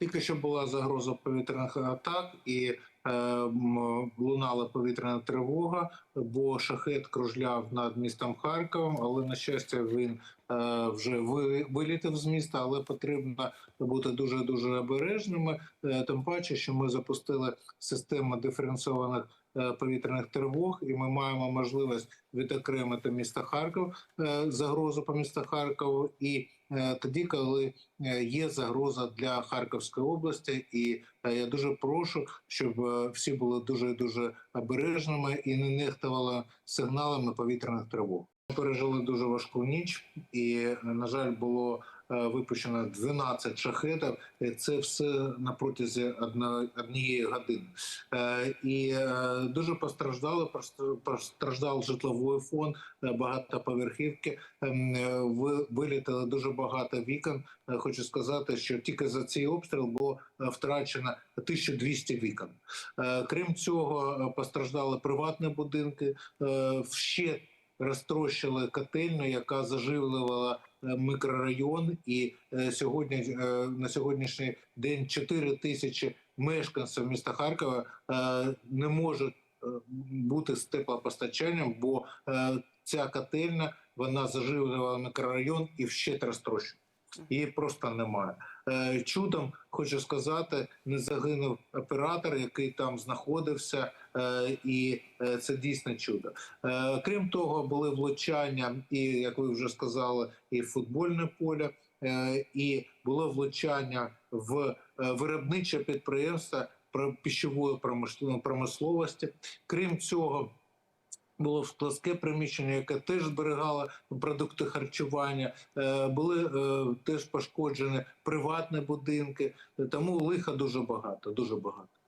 Тільки що була загроза повітряних атак і е, лунала повітряна тривога, бо шахет кружляв над містом Харковом, але на щастя він е, вже ви- вилітів з міста, але потрібно бути дуже дуже обережними. Е, тим паче, що ми запустили систему диференційованих е, повітряних тривог, і ми маємо можливість відокремити місто Харків е, загрозу по місту Харкову і тоді, коли е, є загроза для Харківської області, і е, я дуже прошу, щоб е, всі були дуже дуже обережними і не нехтували сигналами повітряних тривог. Пережили дуже важку ніч, і е, на жаль, було е, випущено 12 шахетів. Це все на протязі однієї години. Е, І е, дуже постраждали, просто- постраждав житловий фонд, е, багатоповерхівки. Ем, е, Вилітало дуже багато вікон. Е, Хочу сказати, що тільки за цей обстріл було е, втрачено 1200 вікон. Е, Крім цього, е, постраждали приватні будинки. е, Ще розтрощили котельню, яка заживлювала е, мікрорайон. І е, сьогодні е, на сьогоднішній день 4 тисячі мешканців міста Харкова е, не можуть е, бути з теплопостачанням, бо е, ця котельня вона заживлювала мікрорайон і вщет розтрощена. Її просто немає. Е, Чудом хочу сказати, не загинув оператор, який там знаходився, е, і е, це дійсно чудо. Крім того, були влучання, і як ви вже сказали, і футбольне поле, і було влучання в виробниче підприємство пищової промисловості. Крім цього. Було складське приміщення, яке теж зберігало продукти харчування. Е, Були е, теж пошкоджені приватні будинки. Тому лиха дуже багато, дуже багато.